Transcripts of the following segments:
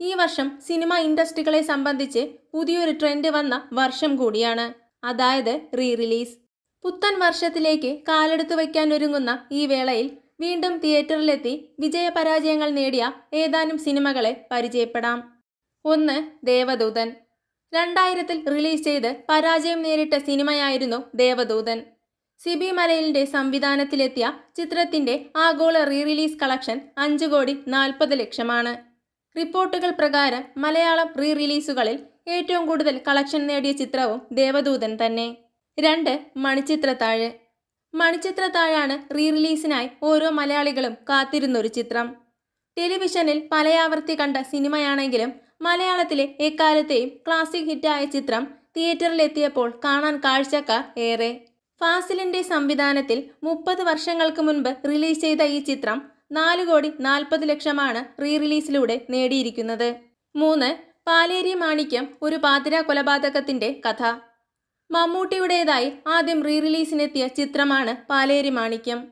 ഈ വർഷം സിനിമ ഇൻഡസ്ട്രികളെ സംബന്ധിച്ച് പുതിയൊരു ട്രെൻഡ് വന്ന വർഷം കൂടിയാണ്. അതായത് റീ റിലീസ് പുത്തൻ വർഷത്തിലേക്ക് കാലെടുത്തു വയ്ക്കാൻ ഒരുങ്ങുന്ന ഈ വേളയിൽ വീണ്ടും തിയേറ്ററിലെത്തി വിജയപരാജയങ്ങൾ നേടിയ ഏതാനും സിനിമകളെ പരിചയപ്പെടാം. ഒന്ന് ദേവദൂതൻ. രണ്ടായിരത്തിൽ റിലീസ് ചെയ്ത് പരാജയം നേരിട്ട സിനിമയായിരുന്നു ദേവദൂതൻ. സിബി മലയിലിന്റെ സംവിധാനത്തിലെത്തിയ ചിത്രത്തിന്റെ ആഗോള റീ റിലീസ് കളക്ഷൻ അഞ്ച് കോടി നാൽപ്പത് ലക്ഷമാണ്. റിപ്പോർട്ടുകൾ പ്രകാരം മലയാളം റീ റിലീസുകളിൽ ഏറ്റവും കൂടുതൽ കളക്ഷൻ നേടിയ ചിത്രവും ദേവദൂതൻ തന്നെ. രണ്ട് മണിച്ചിത്രത്താഴ്. മണിച്ചിത്രത്താഴാണ് റീ റിലീസിനായി ഓരോ മലയാളികളും കാത്തിരുന്നൊരു ചിത്രം. ടെലിവിഷനിൽ പലയാവർത്തി കണ്ട സിനിമയാണെങ്കിലും മലയാളത്തിലെ എക്കാലത്തെയും ക്ലാസിക് ഹിറ്റായ ചിത്രം തിയേറ്ററിലെത്തിയപ്പോൾ കാണാൻ കാഴ്ചക്കാർ ഏറെ. ഫാസിലിന്റെ സംവിധാനത്തിൽ മുപ്പത് വർഷങ്ങൾക്ക് മുൻപ് റിലീസ് ചെയ്ത ഈ ചിത്രം നാല് കോടി നാൽപ്പത് ലക്ഷമാണ് റീ റിലീസിലൂടെ നേടിയിരിക്കുന്നത്. മൂന്ന് പാലേരി മാണിക്യം ഒരു പാതിര കൊലപാതകത്തിന്റെ കഥ. മമ്മൂട്ടിയുടേതായി ആദ്യം റീ റിലീസിനെത്തിയ ചിത്രമാണ് പാലേരി മാണിക്യം.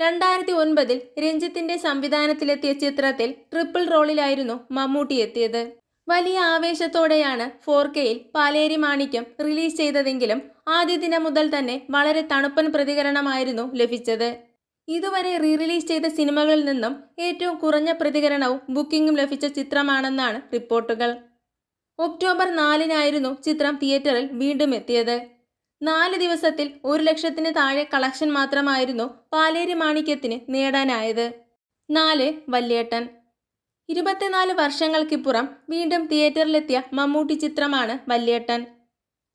രണ്ടായിരത്തി ഒൻപതിൽ രഞ്ജിത്തിന്റെ സംവിധാനത്തിലെത്തിയ ചിത്രത്തിൽ ട്രിപ്പിൾ റോളിലായിരുന്നു മമ്മൂട്ടി എത്തിയത്. വലിയ ആവേശത്തോടെയാണ് ഫോർ കെയിൽ പാലേരി മാണിക്യം റിലീസ് ചെയ്തതെങ്കിലും ആദ്യ ദിനം മുതൽ തന്നെ വളരെ തണുപ്പൻ പ്രതികരണമായിരുന്നു ലഭിച്ചത്. ഇതുവരെ റീ റിലീസ് ചെയ്ത സിനിമകളിൽ നിന്നും ഏറ്റവും കുറഞ്ഞ പ്രതികരണവും ബുക്കിംഗും ലഭിച്ച ചിത്രമാണെന്നാണ് റിപ്പോർട്ടുകൾ. ഒക്ടോബർ നാലിനായിരുന്നു ചിത്രം തിയേറ്ററിൽ വീണ്ടും എത്തിയത്. നാല് ദിവസത്തിൽ ഒരു ലക്ഷത്തിന് താഴെ കളക്ഷൻ മാത്രമായിരുന്നു പാലേരി മാണിക്യത്തിന് നേടാനായത്. നാല് വല്യേട്ടൻ. ഇരുപത്തിനാല് വർഷങ്ങൾക്കിപ്പുറം വീണ്ടും തിയേറ്ററിലെത്തിയ മമ്മൂട്ടി ചിത്രമാണ് വല്യേട്ടൻ.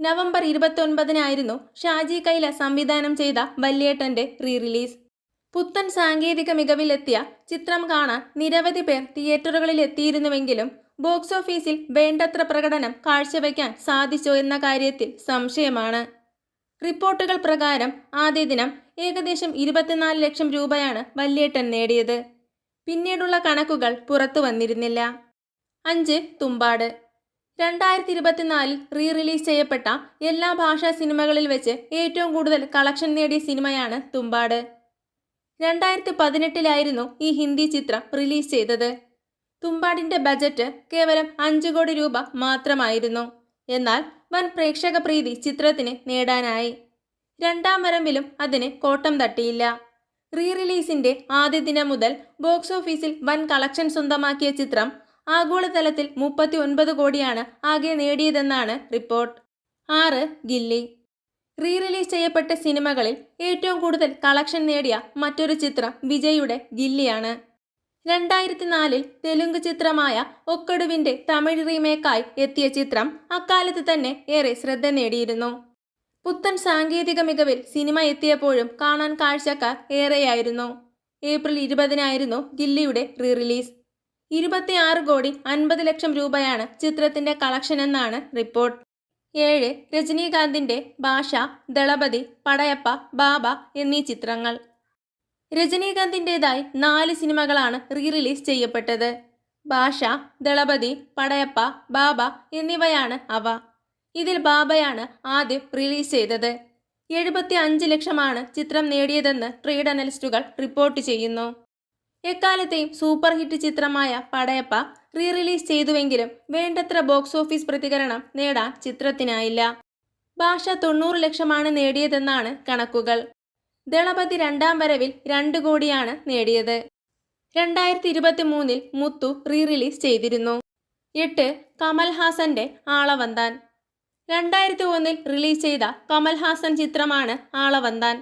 നവംബർ ഇരുപത്തൊൻപതിനായിരുന്നു ഷാജി കൈല സംവിധാനം ചെയ്ത വല്യേട്ടന്റെ റീ റിലീസ് പുത്തൻ സാങ്കേതിക മികവിലെത്തിയ ചിത്രം കാണാൻ നിരവധി പേർ തിയേറ്ററുകളിൽ എത്തിയിരുന്നുവെങ്കിലും ബോക്സ് ഓഫീസിൽ വേണ്ടത്ര പ്രകടനം കാഴ്ചവെക്കാൻ സാധിച്ചോ എന്ന കാര്യത്തിൽ സംശയമാണ്. റിപ്പോർട്ടുകൾ പ്രകാരം ആദ്യ ദിനം ഏകദേശം ഇരുപത്തിനാല് ലക്ഷം രൂപയാണ് വല്യേട്ടൻ നേടിയത്. പിന്നീടുള്ള കണക്കുകൾ പുറത്തു വന്നിരുന്നില്ല. അഞ്ച് തുമ്പാട്. രണ്ടായിരത്തി ഇരുപത്തിനാലിൽ റീ റിലീസ് ചെയ്യപ്പെട്ട എല്ലാ ഭാഷാ സിനിമകളിൽ വെച്ച് ഏറ്റവും കൂടുതൽ കളക്ഷൻ നേടിയ സിനിമയാണ് തുമ്പാട്. രണ്ടായിരത്തി പതിനെട്ടിലായിരുന്നു ഈ ഹിന്ദി ചിത്രം റിലീസ് ചെയ്തത്. തുമ്പാടിന്റെ ബജറ്റ് കേവലം അഞ്ചു കോടി രൂപ മാത്രമായിരുന്നു. എന്നാൽ വൻ പ്രേക്ഷക പ്രീതി ചിത്രത്തിന് നേടാനായി. രണ്ടാം വരമ്പിലും അതിന് കോട്ടം തട്ടിയില്ല. റീ റിലീസിന്റെ ആദ്യ ദിനം മുതൽ ബോക്സ് ഓഫീസിൽ വൻ കളക്ഷൻ സ്വന്തമാക്കിയ ചിത്രം ആഗോളതലത്തിൽ മുപ്പത്തി ഒൻപത് കോടിയാണ് ആകെ നേടിയതെന്നാണ് റിപ്പോർട്ട്. ആറ് ഗില്ലി. റീ റിലീസ് ചെയ്യപ്പെട്ട സിനിമകളിൽ ഏറ്റവും കൂടുതൽ കളക്ഷൻ നേടിയ മറ്റൊരു ചിത്രം വിജയുടെ ഗില്ലിയാണ്. രണ്ടായിരത്തി നാലിൽ തെലുങ്ക് ചിത്രമായ ഒക്കടുവിന്റെ തമിഴ് റീമേക്കായി എത്തിയ ചിത്രം അക്കാലത്ത് തന്നെ ഏറെ ശ്രദ്ധ നേടിയിരുന്നു. പുത്തൻ സാങ്കേതിക മികവിൽ സിനിമ എത്തിയപ്പോഴും കാണാൻ കാഴ്ചക്കാർ ഏറെയായിരുന്നു. ഏപ്രിൽ ഇരുപതിനായിരുന്നു ഗില്ലിയുടെ റീ റിലീസ് ഇരുപത്തിയാറ് കോടി അൻപത് ലക്ഷം രൂപയാണ് ചിത്രത്തിന്റെ കളക്ഷൻ എന്നാണ് റിപ്പോർട്ട് ഏഴ് രജനീകാന്തിന്റെ ഭാഷ ദളപതി പടയപ്പ ബാബ എന്നീ ചിത്രങ്ങൾ. രജനീകാന്തിന്റെതായി നാല് സിനിമകളാണ് റീ റിലീസ് ചെയ്യപ്പെട്ടത്. ഭാഷ ദളപതി പടയപ്പ ബാബ എന്നിവയാണ് അവ. ഇതിൽ ബാബയാണ് ആദ്യം റിലീസ് ചെയ്തത്. എഴുപത്തി അഞ്ച് ലക്ഷമാണ് ചിത്രം നേടിയതെന്ന് ട്രേഡ് അനലിസ്റ്റുകൾ റിപ്പോർട്ട് ചെയ്യുന്നു. എക്കാലത്തെയും സൂപ്പർ ഹിറ്റ് ചിത്രമായ പടയപ്പ റീ റിലീസ് ചെയ്തുവെങ്കിലും വേണ്ടത്ര ബോക്സ് ഓഫീസ് പ്രതികരണം നേടാൻ ചിത്രത്തിനായില്ല. ഭാഷ തൊണ്ണൂറ് ലക്ഷമാണ് നേടിയതെന്നാണ് കണക്കുകൾ. ദളപതി രണ്ടാം വരവിൽ രണ്ട് കോടിയാണ് നേടിയത്. രണ്ടായിരത്തി ഇരുപത്തി മൂന്നിൽ മുത്തു റീ റിലീസ് ചെയ്തിരുന്നു. എട്ട് കമൽഹാസന്റെ ആളവന്താൻ. രണ്ടായിരത്തി ഒന്നിൽ റിലീസ് ചെയ്ത കമൽഹാസൻ ചിത്രമാണ് ആളവന്താൻ.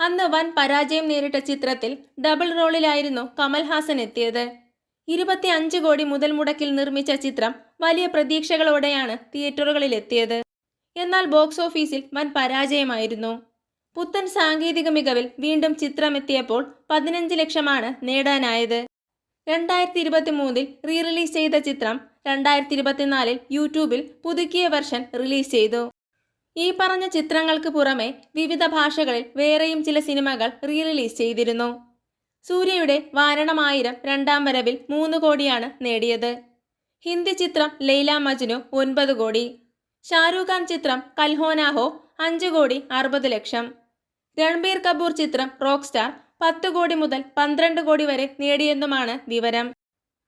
അന്ന് വൻ പരാജയം നേരിട്ട ചിത്രത്തിൽ ഡബിൾ റോളിലായിരുന്നു കമൽഹാസൻ എത്തിയത്. ഇരുപത്തി അഞ്ച് കോടി മുതൽ മുടക്കിൽ നിർമ്മിച്ച ചിത്രം വലിയ പ്രതീക്ഷകളോടെയാണ് തിയേറ്ററുകളിലെത്തിയത്. എന്നാൽ ബോക്സ് ഓഫീസിൽ വൻ പരാജയമായിരുന്നു. പുത്തൻ സാങ്കേതിക മികവിൽ വീണ്ടും ചിത്രം എത്തിയപ്പോൾ പതിനഞ്ച് ലക്ഷമാണ് നേടാനായത്. രണ്ടായിരത്തി ഇരുപത്തി മൂന്നിൽ റീ റിലീസ് ചെയ്ത ചിത്രം രണ്ടായിരത്തി ഇരുപത്തിനാലിൽ യൂട്യൂബിൽ പുതുക്കിയ വെർഷൻ റിലീസ് ചെയ്തു. ഈ പറഞ്ഞ ചിത്രങ്ങൾക്ക് പുറമെ വിവിധ ഭാഷകളിൽ വേറെയും ചില സിനിമകൾ റീ റിലീസ് ചെയ്തിരുന്നു. സൂര്യയുടെ വാരണമായിരം രണ്ടാം വരവിൽ മൂന്ന് കോടിയാണ് നേടിയത്. ഹിന്ദി ചിത്രം ലൈല മജ്നു ഒൻപത് കോടി. ഷാരൂഖ് ഖാൻ ചിത്രം കൽഹോനാഹോ അഞ്ച് കോടി അറുപത് ലക്ഷം. രൺബീർ കപൂർ ചിത്രം റോക്ക് സ്റ്റാർ പത്ത് കോടി മുതൽ പന്ത്രണ്ട് കോടി വരെ നേടിയെന്നുമാണ് വിവരം.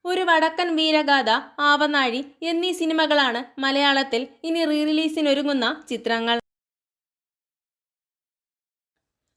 ഒരു വടക്കൻ വീരഗാഥ ആവനാഴി എന്നീ സിനിമകളാണ് മലയാളത്തിൽ ഇനി റീ റിലീസിനൊരുങ്ങുന്ന ചിത്രങ്ങൾ.